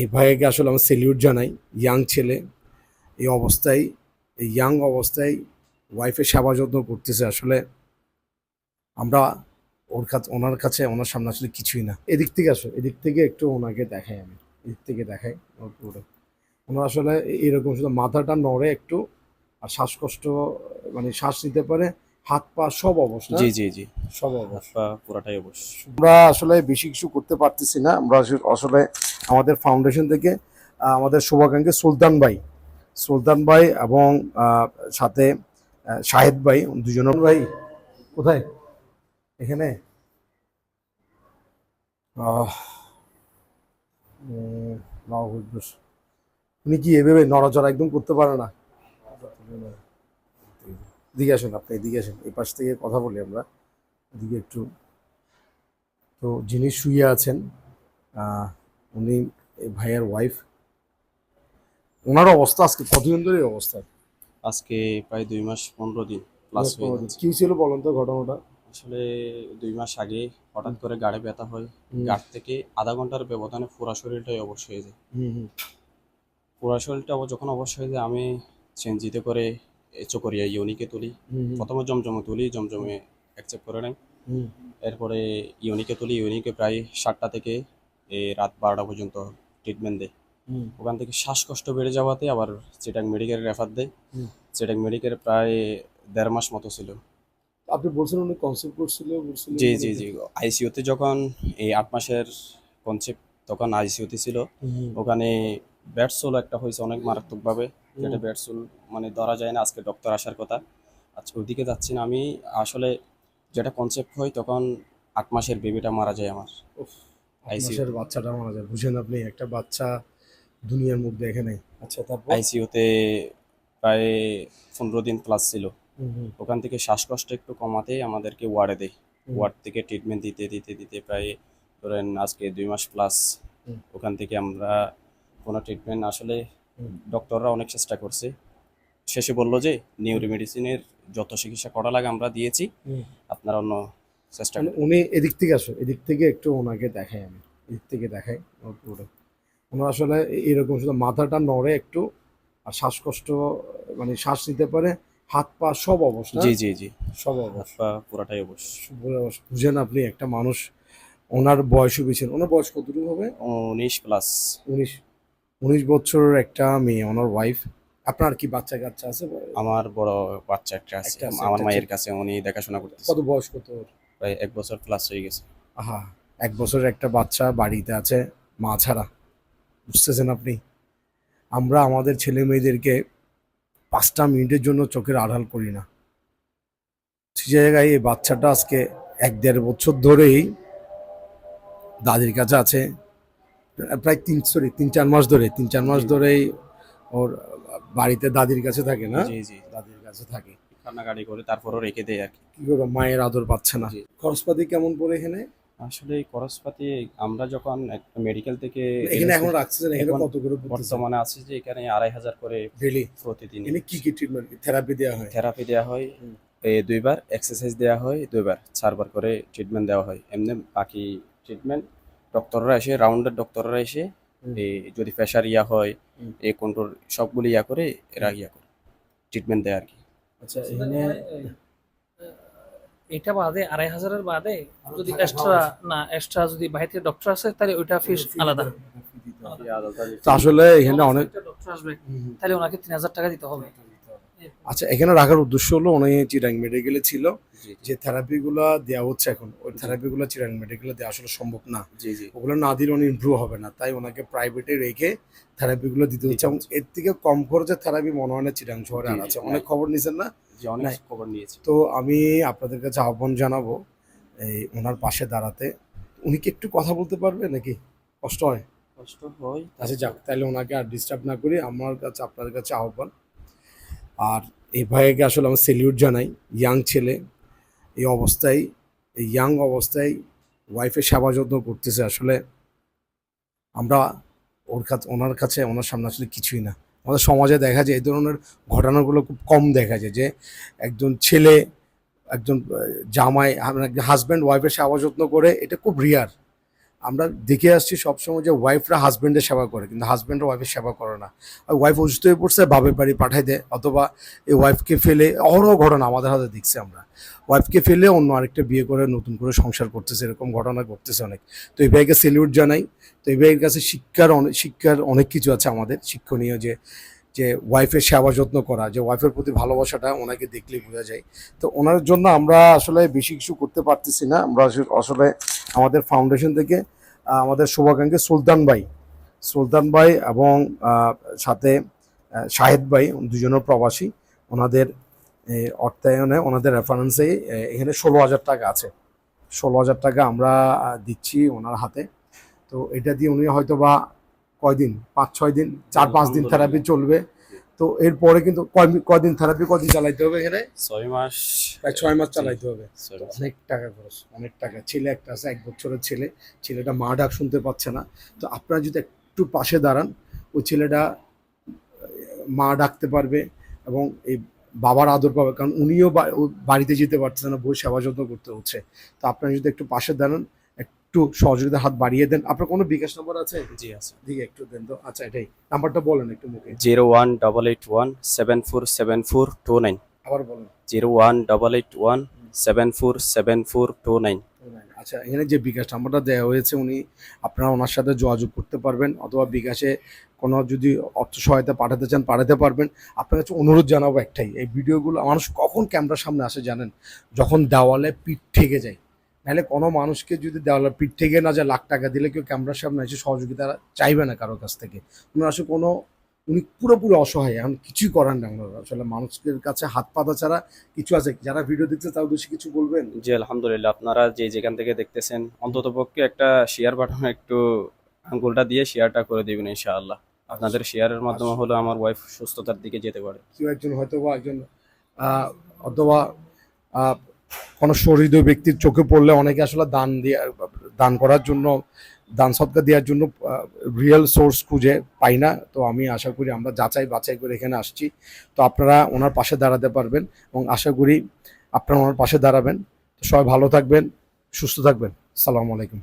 এই ভাইয়াকে আসলে আমার সেলিউট জানাই। ইয়াং ছেলে, এই অবস্থায়, এই ইয়াং অবস্থায় ওয়াইফের সেবা যত্ন করতেছে আসলে। আমরা ওর কাছে, ওনার কাছে, ওনার সামনে আসলে কিছুই না। এদিক থেকে আসো, এদিক থেকে একটু ওনাকে দেখাই আমি। এদিক থেকে দেখাই ওর পুরো। ওনার আসলে এরকম শুধু মাথাটা নড়ে একটু, আর শ্বাসকষ্ট মানে শ্বাস নিতে পারে। হাত পা সব অবস্থা জি জি জি। সব অবস্থা পুরাটাই অবশ্য। আমরা আসলে বেশি কিছু করতে পারতেছি না। আমরা আসলে- আমাদের ফাউন্ডেশন থেকে আমাদের শুভাকাঙ্ক্ষী সুলতান ভাই সুলতান ভাই এবং সাথে শাহেদ ভাই দুজন ভাই কোথায়? এখানে। উনি কি এভাবে নড়াচড়া একদম করতে পারে না? এদিকে আসেন আপনি এদিকে আসেন। এই পাশ থেকে কথা বলি আমরা। এদিকে একটু। তো যিনি শুয়ে আছেন উনি ভাইয়ের ওয়াইফ ওনার অবস্থা আজকে কতদিন ধরে অবস্থা? আজকে প্রায় দুই মাস পনেরো দিন প্লাস কি ছিল বলেন তো ঘটনাটা? আসলে দুই মাস আগে হঠাৎ করে গাড়ে ব্যথা হয়। গাড় থেকে আধা ঘণ্টার ব্যবধানে পুরা শরীরটাই অবশ্য হয়ে যায়। হুম হুম। পুরা শরীরটা যখন অবশ্য হয়ে যায় আমি চেঞ্জিতে করে চকরিয়া ইউনিকে তুলি। প্রথমে জমজমে তুলি জমজমে অ্যাকসেপ্ট করে নেয় এরপরে ইউনিকে তুলি ইউনিকে প্রায় সাতটা থেকে এই রাত বারোটা পর্যন্ত ট্রিটমেন্ট দেয় ওখান থেকে শ্বাসকষ্ট বেড়ে যাওয়াতে আবার চিটাং মেডিকেল রেফার দেয়। চিটাং মেডিকেল প্রায় দেড় মাস মতো ছিল। আপনি বলছেন উনি কনসেপ্ট করছিল জি জি জি। আইসিইউতে যখন এই আট মাসের কনসেপ্ট তখন আইসিইউতে ছিল। ওখানে ব্যাটসোল একটা হয়েছে অনেক মারাত্মকভাবে। যেটা ব্যাটসুল মানে ধরা যায় না আজকে ডক্টর আসার কথা। আচ্ছা ওইদিকে যাচ্ছি না আমি আসলে যেটা কনসেপ্ট হয় তখন আট মাসের বেবিটা মারা যায় আমার। ICU বাচ্চাটা মারা যায় বুঝেন আপনি একটা বাচ্চা দুনিয়ার মধ্যে এখানে আচ্ছা তারপর? আইসিইউতে প্রায় পনেরো দিন প্লাস ছিল। ওখান থেকে শ্বাসকষ্ট একটু কমাতে আমাদেরকে ওয়ার্ডে দেয়। ওয়ার্ড থেকে ট্রিটমেন্ট দিতে দিতে দিতে প্রায় ধরেন আজকে দুই মাস প্লাস ওখান থেকে আমরা কোনো ট্রিটমেন্ট আসলে। ডক্টররা অনেক চেষ্টা করছে। শেষে বলল যে নিউরো মেডিসিনের যত চিকিৎসা করা লাগে আমরা দিয়েছি। আপনারা অন্য চেষ্টা মানে উনি এদিক থেকে আসো এদিক থেকে একটু ওনাকে দেখাই আমি। এদিক থেকে দেখাই পুরো ওনার আসলে এরকম শুধু মাথাটা নড়ে একটু আর শ্বাসকষ্ট মানে শ্বাস নিতে পারে হাত পা সব অবস্থা। জি জি জি। সব অবস্থা। পুরাটাই অবশ্য। বুঝেন আপনি একটা মানুষ ওনার বয়সও বেছেন ওনার বয়স কতটুকু হবে? উনিশ প্লাস উনিশ উনিশ বছরের একটা মেয়ে ওনার ওয়াইফ আপনার কি বাচ্চা কাচ্চা আছে? আমার বড় বাচ্চা একটা আছে। আমার মায়ের কাছে উনি দেখাশোনা করতেছে। কত বয়স কত প্রায় এক বছর প্লাস হয়ে গেছে। আহা এক বছরের একটা বাচ্চা বাড়িতে আছে মা ছাড়া। বুঝতেছেন আপনি? আমরা আমাদের ছেলে মেয়েদেরকে পাঁচটা মিনিটের জন্য চোখের আড়াল করি না। সেই জায়গায় এই বাচ্চাটা আজকে এক দেড় বছর ধরেই দাদির কাছে আছে প্রায় তিন সরি তিন চার মাস ধরে তিন চার মাস ধরেই ওর বাড়িতে দাদির কাছে থাকে না? জি জি। দাদির কাছে থাকে। কান্নাকাটি করে তারপরও রেখে দেয় আর কি। কি করব মায়ের আদর পাচ্ছে না। খরচপাতি কেমন পড়ে এখানে? আসলে এই খরচপাতি আমরা যখন মেডিকেল থেকে এখানে এখন রাখছেন এখানে এখন কত করে বর্তমানে আছে যে এখানে আড়াই হাজার করে ডেলি প্রতিদিন। এখানে কি কি ট্রিটমেন্ট থেরাপি দেওয়া হয়? থেরাপি দেওয়া হয়। এই দুইবার এক্সারসাইজ দেওয়া হয় দুইবার চারবার করে ট্রিটমেন্ট দেওয়া হয়। এমনি বাকি ট্রিটমেন্ট ডক্টররা এসে রাউন্ডের ডক্টররা এসে যদি প্রেশার ইয়া হয়। এই কন্ট্রোল সবগুলো ইয়া করে এরা ইয়া করে ট্রিটমেন্ট দেয় আর কি আচ্ছা এখানে এটা বাদে আড়াই হাজারের বাদে যদি এক্সট্রা না এক্সট্রা যদি বাইরে থেকে ডক্টর আছে তাহলে ওইটা ফিস আলাদা। আসলে এখানে অনেক ডক্টর আসবে তাহলে ওনাকে তিন হাজার টাকা দিতে হবে। আচ্ছা এখানে রাখার উদ্দেশ্য হলো উনি চিরাং মেডিকেলে ছিল। যে থেরাপিগুলো দেওয়া হচ্ছে এখন ওই থেরাপিগুলো চিরাং মেডিকেলে দেওয়া আসলে সম্ভব না। জি জি। ওগুলো না দিলে উনি ইমপ্রুভ হবে না তাই ওনাকে প্রাইভেটে রেখে থেরাপিগুলো দিতে হচ্ছে। এবং এর থেকে কম খরচে থেরাপি মনে হয় না চিরাং শহরে আর আছে। অনেক খবর নিয়েছেন না? যে অনেক খবর নিয়েছি। তো আমি আপনাদের কাছে আহ্বান জানাব এই ওনার পাশে দাঁড়াতে। উনি কি একটু কথা বলতে পারবে নাকি? কষ্ট হয়? কষ্ট হয়। আচ্ছা যাক তাহলে ওনাকে আর ডিস্টার্ব না করি। আমার কাছে আপনাদের কাছে আহ্বান। আর এই ভাইয়াকে আসলে আমার সেলিউট জানাই ইয়াং ছেলে। এই অবস্থায়, এই ইয়াং অবস্থায় ওয়াইফের সেবা যত্ন করতেছে আসলে। আমরা ওর কাছে, ওনার কাছে, ওনার সামনে আসলে কিছুই না। আমাদের সমাজে দেখা যায়, এই ধরনের ঘটনাগুলো খুব কম দেখা যায় যে একজন ছেলে, একজন জামাই হাজব্যান্ড ওয়াইফের সেবা যত্ন করে, এটা খুব রিয়ার আমরা দেখে আসছি সবসময় যে ওয়াইফরা হাজব্যান্ডের সেবা করে, কিন্তু হাজব্যান্ডরা ওয়াইফের সেবা করে না। ওয়াইফ অসুস্থ হয়ে পড়ছে, বাপের বাড়ি পাঠাই দেয়, অথবা এই ওয়াইফকে ফেলে অহরহ ঘটনা আমাদের হাতে দেখছি আমরা। ওয়াইফকে ফেলে অন্য আরেকটা বিয়ে করে, নতুন করে সংসার করতেছে, এরকম ঘটনা ঘটতেছে অনেক। তো এই ভাইকে সেলিউট জানাই। তো এই ভাইয়ের কাছে শিক্ষার অনেক শিক্ষার অনেক কিছু আছে আমাদের, শিক্ষণীয় যে যে ওয়াইফের সেবা যত্ন করা, যে ওয়াইফের প্রতি ভালোবাসাটা ওনাকে দেখলেই বোঝা যায়। তো ওনার জন্য আমরা আসলে বেশি কিছু করতে পারতেছি না। আমরা আসলে- আমাদের ফাউন্ডেশন থেকে আমাদের শুভাকাঙ্ক্ষী সুলতান ভাই সুলতান ভাই এবং সাথে শাহেদ ভাই দুজনের প্রবাসী। ওনাদের অর্থায়নে, ওনাদের রেফারেন্সে এখানে ষোলো হাজার টাকা আছে। ষোলো হাজার টাকা আমরা দিচ্ছি ওনার হাতে। তো এটা দিয়ে উনি হয়তো বা কয়দিন? পাঁচ ছয় দিন চার পাঁচ দিন থেরাপি চলবে। তো এরপরে কিন্তু কয় কয়দিন থেরাপি কদিন চালাইতে হবে এখানে? ছয় মাস। প্রায় ছয় মাস চালাইতে হবে। অনেক টাকা খরচ অনেক টাকা। ছেলে একটা আছে এক বছরের ছেলে। ছেলেটা মা ডাক শুনতে পাচ্ছে না। তো আপনারা যদি একটু পাশে দাঁড়ান ওই ছেলেটা মা ডাকতে পারবে এবং এই বাবার আদর পাবে। কারণ উনিও বা- ও বাড়িতে যেতে পারছে না বই সেবা যত্ন করতে হচ্ছে। তো আপনারা যদি একটু পাশে দাঁড়ান একটু সহযোগিতা হাত বাড়িয়ে দেন। আপনার কোনো বিকাশ নম্বর আছে? জি আছে। দিকে একটু দেন তো। আচ্ছা এটাই। নাম্বারটা বলেন একটু মুখে। Zero one double eight one seven four seven four two nine আবার বলেন। Zero one double eight one seven four seven four two nine আচ্ছা এখানে যে বিকাশ নাম্বারটা দেওয়া হয়েছে উনি আপনারা ওনার সাথে যোগাযোগ করতে পারবেন অথবা বিকাশে কোনো যদি অর্থ সহায়তা পাঠাতে চান পাঠাতে পারবেন। আপনার কাছে অনুরোধ জানাব একটাই এই ভিডিওগুলো মানুষ কখন ক্যামেরার সামনে আসে জানেন? যখন দেওয়ালে পিঠ ঠেকে যায়। নাহলে কোনো মানুষকে যদি দেওয়ালে পিঠ থেকে না যায় লাখ টাকা দিলে কেউ ক্যামেরার সামনে এসে সহযোগিতা চাইবে না কারোর কাছ থেকে। উনি আসলে কোনো উনি পুরোপুরি অসহায় এখন কিছুই করার না ওনারা। আসলে মানুষের কাছে হাত পাতা ছাড়া কিছু আছে। যারা ভিডিও দেখছে তার উদ্দেশ্যে কিছু বলবেন? জি আলহামদুলিল্লাহ। আপনারা যে যেখান থেকে দেখতেছেন অন্তত পক্ষে একটা শেয়ার বাটন একটু আঙ্গুলটা দিয়ে শেয়ারটা করে দেবেন ইনশাআল্লাহ। আপনাদের শেয়ারের মাধ্যমে হলো আমার ওয়াইফ সুস্থতার দিকে যেতে পারে। কেউ একজন হয়তো বা একজন অথবা কোনো সহৃদয় ব্যক্তির চোখে পড়লে অনেকে আসলে দান দিয়ে, দান করার জন্য, দান সৎকার দেওয়ার জন্য রিয়েল সোর্স খুঁজে পাই না। তো আমি আশা করি আমরা যাচাই বাছাই করে এখানে আসছি। তো আপনারা ওনার পাশে দাঁড়াতে পারবেন এবং আশা করি আপনারা ওনার পাশে দাঁড়াবেন। তো সবাই ভালো থাকবেন, সুস্থ থাকবেন। সালামু আলাইকুম।